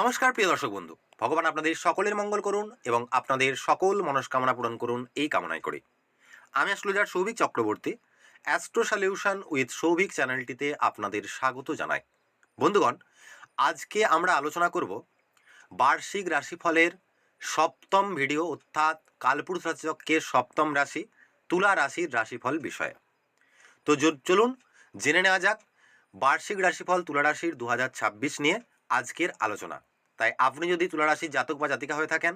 নমস্কার, প্রিয় দর্শক বন্ধু। ভগবান আপনাদের সকলের মঙ্গল করুন এবং আপনাদের সকল মনস্কামনা পূরণ করুন এই কামনায় করি। আমি astrologer Souvik Chakraborty, astro solution with Souvik চ্যানেলটিতে আপনাদের স্বাগত জানাই। বন্ধুগণ, আজকে আমরা আলোচনা করব বার্ষিক রাশিফলের সপ্তম ভিডিও অর্থাৎ কালপুরুষ রাশিচক্রের সপ্তম রাশি, তুলা রাশির রাশিফল বিষয়ে। তো চলুন জেনে নেওয়া যাক বার্ষিক রাশিফল তুলা রাশির দু হাজার ছাব্বিশ নিয়ে। আজকের আলোচনা। তাই আপনি যদি তুলা রাশির জাতক বা জাতিকা হয়ে থাকেন,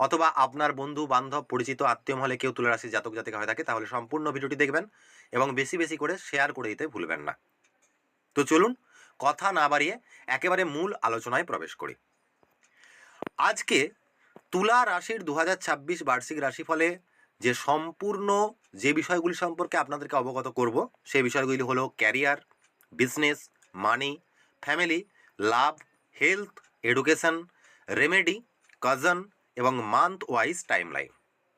অথবা আপনার বন্ধু, বান্ধব, পরিচিত, আত্মীয় মহলে কেউ তুলা রাশির জাতক, জাতিকা হয়ে থাকে, তাহলে সম্পূর্ণ ভিডিওটি দেখবেন এবং বেশি বেশি করে শেয়ার করে দিতে ভুলবেন না। তো চলুন কথা না বাড়িয়ে একেবারে মূল আলোচনায় প্রবেশ করি। আজকে তুলা রাশির দু ছাব্বিশ বার্ষিক রাশিফলে যে সম্পূর্ণ যে বিষয়গুলি সম্পর্কে আপনাদেরকে অবগত করব, সেই বিষয়গুলি হলো career business money family love, health, education, remedy, কাজন এবং মান্থ ওয়াইজ টাইমলাইন।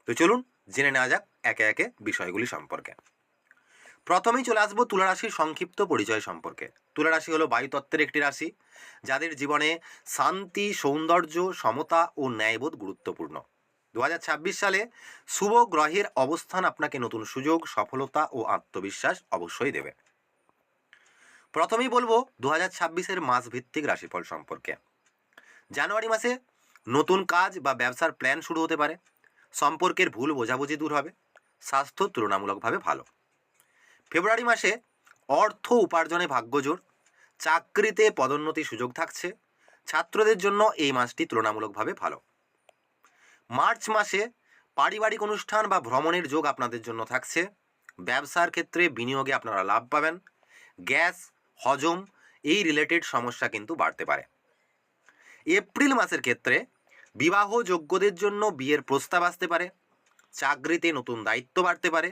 তো চলুন জেনে নেওয়া যাক একে একে বিষয়গুলি সম্পর্কে। প্রথমেই চলে আসব তুলারাশির সংক্ষিপ্ত পরিচয় সম্পর্কে। তুলা রাশি হলো বায়ুতত্ত্বের একটি রাশি, যাদের জীবনে শান্তি, সৌন্দর্য, সমতা ও ন্যায়বোধ গুরুত্বপূর্ণ। দু হাজার ছাব্বিশ সালে শুভ গ্রহের অবস্থান আপনাকে নতুন সুযোগ, সফলতা ও আত্মবিশ্বাস অবশ্যই দেবে। প্রথমেই বলব দু হাজার ছাব্বিশের মাস ভিত্তিক রাশিফল সম্পর্কে। জানুয়ারি মাসে নতুন কাজ বা ব্যবসার প্ল্যান শুরু হতে পারে। সম্পর্কের ভুল বোঝাবুঝি দূর হবে। স্বাস্থ্য তুলনামূলকভাবে ভালো। ফেব্রুয়ারি মাসে অর্থ উপার্জনে ভাগ্যজোর। চাকরিতে পদোন্নতি সুযোগ থাকছে। ছাত্রদের জন্য এই মাসটি তুলনামূলকভাবে ভালো। মার্চ মাসে পারিবারিক অনুষ্ঠান বা ভ্রমণের যোগ আপনাদের জন্য থাকছে। ব্যবসার ক্ষেত্রে বিনিয়োগে আপনারা লাভ পাবেন। গ্যাস হজম, এই রিলেটেড সমস্যা কিন্তু বাড়তে পারে। এপ্রিল মাসের ক্ষেত্রে বিবাহযোগ্যদের জন্য বিয়ের প্রস্তাব আসতে পারে, চাকরিতে নতুন দায়িত্ব বাড়তে পারে,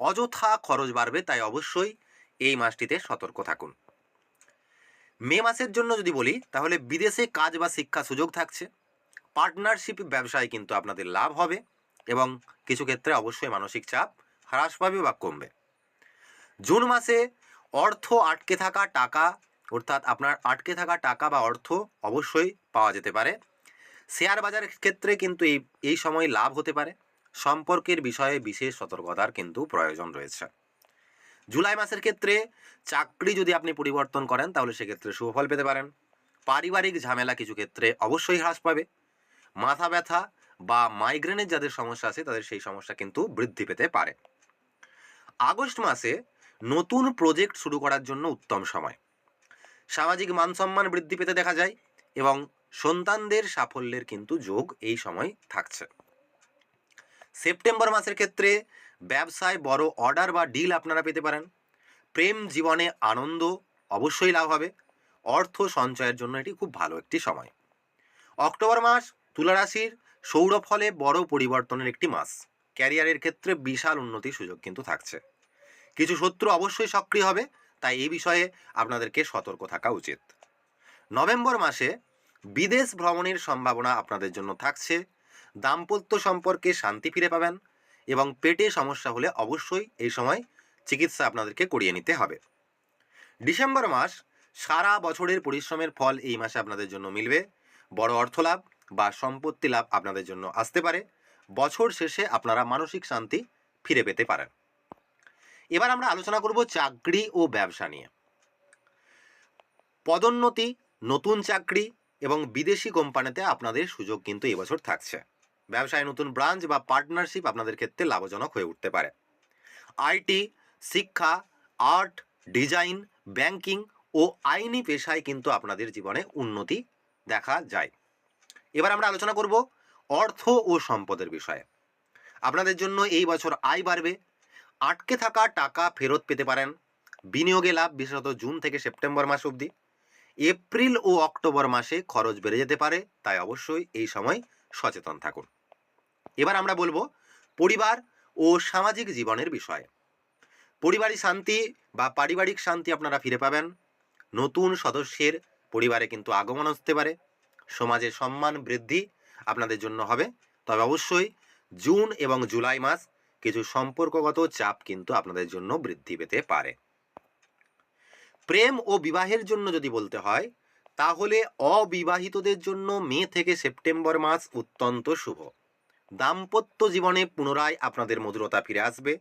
অযথা খরচ বাড়বে তাই অবশ্যই এই মাসটিতে সতর্ক থাকুন। মে মাসের জন্য যদি বলি, তাহলে বিদেশে কাজ বা শিক্ষা সুযোগ থাকছে পার্টনারশিপ ব্যবসায় কিন্তু আপনাদের লাভ হবে এবং কিছু ক্ষেত্রে অবশ্যই মানসিক চাপ হ্রাস পাবে বা কমবে। জুন মাসে অর্থ আটকে থাকা টাকা, অর্থাৎ আপনার আটকে থাকা টাকা বা অর্থ অবশ্যই পাওয়া যেতে পারে। শেয়ার বাজারের ক্ষেত্রে কিন্তু এই এই সময় লাভ হতে পারে। সম্পর্কের বিষয়ে বিশেষ সতর্কতার কিন্তু প্রয়োজন রয়েছে। জুলাই মাসের ক্ষেত্রে চাকরি যদি আপনি পরিবর্তন করেন, তাহলে সেক্ষেত্রে সুফল পেতে পারেন। পারিবারিক ঝামেলা কিছু ক্ষেত্রে অবশ্যই হ্রাস পাবে। মাথা ব্যথা বা মাইগ্রেনের যাদের সমস্যা আছে, তাদের সেই সমস্যা কিন্তু বৃদ্ধি পেতে পারে। আগস্ট মাসে নতুন প্রজেক্ট শুরু করার জন্য উত্তম সময়। সামাজিক মানসম্মান বৃদ্ধি পেতে দেখা যায় এবং সন্তানদের সাফল্যের কিন্তু যোগ এই সময় থাকছে। সেপ্টেম্বর মাসের ক্ষেত্রে ব্যবসায় বড় অর্ডার বা ডিল আপনারা পেতে পারেন। প্রেম জীবনে আনন্দ অবশ্যই লাভ হবে। অর্থ সঞ্চয়ের জন্য এটি খুব ভালো একটি সময়। অক্টোবর মাস তুলারাশির সৌরফলে বড় পরিবর্তনের একটি মাস। ক্যারিয়ারের ক্ষেত্রে বিশাল উন্নতির সুযোগ কিন্তু থাকছে। কিছু শত্রু অবশ্যই সক্রিয় হবে, তাই এই বিষয়ে আপনাদেরকে সতর্ক থাকা উচিত। নভেম্বর মাসে বিদেশ ভ্রমণের সম্ভাবনা আপনাদের জন্য থাকছে। দাম্পত্য সম্পর্কে শান্তি ফিরে পাবেন এবং পেটে সমস্যা হলে অবশ্যই এই সময় চিকিৎসা আপনাদেরকে করিয়ে নিতে হবে। ডিসেম্বর মাস সারা বছরের পরিশ্রমের ফল এই মাসে আপনাদের জন্য মিলবে। বড় অর্থ লাভ বা সম্পত্তি লাভ আপনাদের জন্য আসতে পারে। বছর শেষে আপনারা মানসিক শান্তি ফিরে পেতে পারেন। এবার আমরা আলোচনা করব চাকরি ও ব্যবসা নিয়ে। পদোন্নতি, নতুন চাকরি এবং বিদেশি কোম্পানিতে আপনাদের সুযোগ কিন্তু এবছর থাকছে। ব্যবসায় নতুন ব্রাঞ্চ বা পার্টনারশিপ আপনাদের ক্ষেত্রে লাভজনক হয়ে উঠতে পারে। আইটি, শিক্ষা, আর্ট, ডিজাইন, ব্যাংকিং ও আইনি পেশায় কিন্তু আপনাদের জীবনে উন্নতি দেখা যায়। এবার আমরা আলোচনা করব অর্থ ও সম্পদের বিষয়ে। আপনাদের জন্য এই বছর আয় বাড়বে আটকে থাকা টাকা ফেরত পেতে পারেন। বিনিয়োগে লাভ বিশেষত জুন থেকে সেপ্টেম্বর মাস অবধি। এপ্রিল ও অক্টোবর মাসে খরচ বেড়ে যেতে পারে, তাই অবশ্যই এই সময় সচেতন থাকুন। এবার আমরা বলব পরিবার ও সামাজিক জীবনের বিষয়ে। পরিবারিক শান্তি বা পারিবারিক শান্তি আপনারা ফিরে পাবেন। নতুন সদস্যের পরিবারে কিন্তু আগমন আসতে পারে। সমাজে সম্মান বৃদ্ধি আপনাদের জন্য হবে। তবে অবশ্যই জুন এবং জুলাই মাস কিছু সম্পর্কগত চাপ কিন্তু আপনাদের জন্য বৃদ্ধি পেতে পারে। প্রেম ও বিবাহের জন্য যদি বলতে হয়, তাহলে অবিবাহিতদের জন্য মে থেকে সেপ্টেম্বর মাস অত্যন্ত শুভ। দাম্পত্য জীবনে পুনরায় আপনাদের মধুরতা ফিরে আসবে।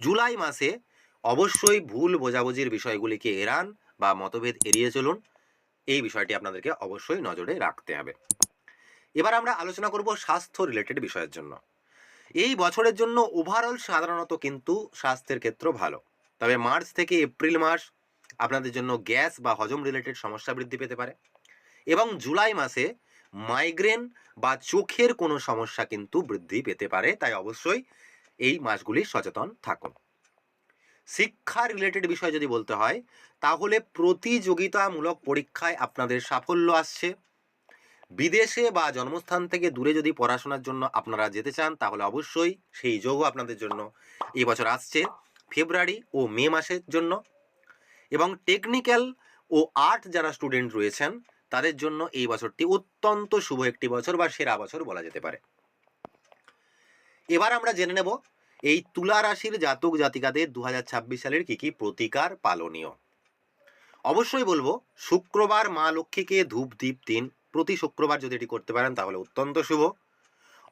জুলাই মাসে অবশ্যই ভুল বোঝাবুঝির বিষয়গুলিকে এড়ান বা মতভেদ এড়িয়ে চলুন। এই বিষয়টি আপনাদেরকে অবশ্যই নজরে রাখতে হবে। এবার আমরা আলোচনা করব স্বাস্থ্য রিলেটেড বিষয়ের জন্য। এই বছরের জন্য ওভারঅল সাধারণত কিন্তু স্বাস্থ্যের ক্ষেত্র ভালো। তবে মার্চ থেকে এপ্রিল মাস আপনাদের জন্য গ্যাস বা হজম রিলেটেড সমস্যা বৃদ্ধি পেতে পারে। এবং জুলাই মাসে মাইগ্রেন বা চোখের কোনো সমস্যা কিন্তু বৃদ্ধি পেতে পারে, তাই অবশ্যই এই মাসগুলি সচেতন থাকুন। শিক্ষা রিলেটেড বিষয় যদি বলতে হয়, তাহলে প্রতিযোগিতামূলক পরীক্ষায় আপনাদের সাফল্য আসছে। বিদেশে বা জন্মস্থান থেকে দূরে যদি পড়াশোনার জন্য আপনারা যেতে চান, তাহলে অবশ্যই সেই যোগও আপনাদের জন্য। এই বছর আসছে ফেব্রুয়ারি ও মে মাসের জন্য এবং টেকনিক্যাল ও আর্ট যারা স্টুডেন্ট রয়েছেন, তাদের জন্য এই বছরটি অত্যন্ত শুভ একটি বছর বা সেরা বছর বলা যেতে পারে। এবার আমরা জেনে নেব এই তুলা রাশির জাতক জাতিকাদের দু হাজার ছাব্বিশ সালের কি কি প্রতিকার পালনীয়। অবশ্যই বলব, শুক্রবার মা লক্ষ্মীকে ধূপ দ্বীপ দিন প্রতি শুক্রবার যদি এটি করতে পারেন, তাহলে অত্যন্ত শুভ।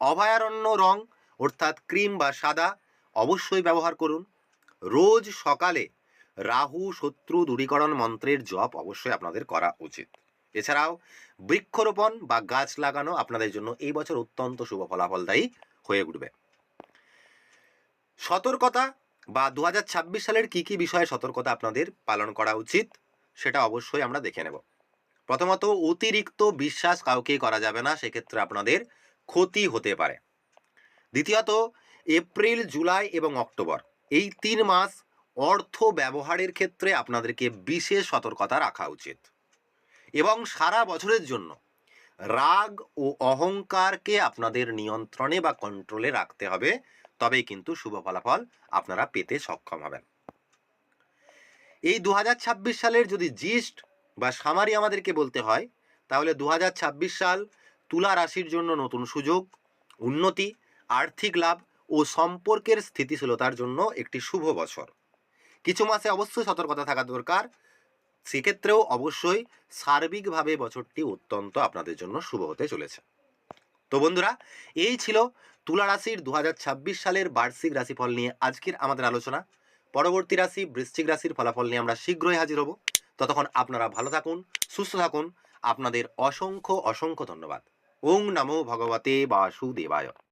অভয়ারণ্য রং, অর্থাৎ ক্রিম বা সাদা, অবশ্যই ব্যবহার করুন। রোজ সকালে রাহু শত্রু দূরীকরণ মন্ত্রের জপ অবশ্যই আপনাদের করা উচিত। এছাড়াও বৃক্ষরোপণ বা গাছ লাগানো আপনাদের জন্য এই বছর অত্যন্ত শুভ ফলাফলদায়ী হয়ে উঠবে। সতর্কতা বা দু হাজার ছাব্বিশ সালের কি কি বিষয়ে সতর্কতা আপনাদের পালন করা উচিত, সেটা অবশ্যই আমরা দেখে নেব। প্রথমত অতিরিক্ত বিশ্বাস কাউকে করা যাবে না, সেক্ষেত্রে আপনাদের ক্ষতি হতে পারে। দ্বিতীয়ত, এপ্রিল, জুলাই এবং অক্টোবর, এই তিন মাস অর্থ ব্যবহারের ক্ষেত্রে আপনাদেরকে বিশেষ সতর্কতা রাখা উচিত। এবং সারা বছরের জন্য রাগ ও অহংকারকে আপনাদের নিয়ন্ত্রণে বা কন্ট্রোলে রাখতে হবে, তবেই কিন্তু শুভ ফলাফল আপনারা পেতে সক্ষম হবেন। এই দু হাজার ছাব্বিশ সালের যদি জিস্ট বা সামারি আমাদেরকে বলতে হয়, তাহলে দু হাজার ছাব্বিশ সাল তুলা রাশির জন্য নতুন সুযোগ, উন্নতি, আর্থিক লাভ ও সম্পর্কের স্থিতিশীলতার জন্য একটি শুভ বছর। কিছু মাসে অবশ্যই সতর্কতা থাকা দরকার, সেক্ষেত্রেও অবশ্যই সার্বিকভাবে বছরটি অত্যন্ত আপনাদের জন্য শুভ হতে চলেছে। তো বন্ধুরা, এই ছিল তুলা রাশির দু হাজার ছাব্বিশ সালের বার্ষিক রাশিফল নিয়ে আজকের আমাদের আলোচনা। পরবর্তী রাশি বৃশ্চিক রাশির ফলাফল নিয়ে আমরা শীঘ্রই হাজির হব। ততক্ষণ আপনারা ভালো থাকুন সুস্থ থাকুন। আপনাদের অসংখ্য অসংখ্য ধন্যবাদ। ওং নমো ভগবতে বাসুদেবায়।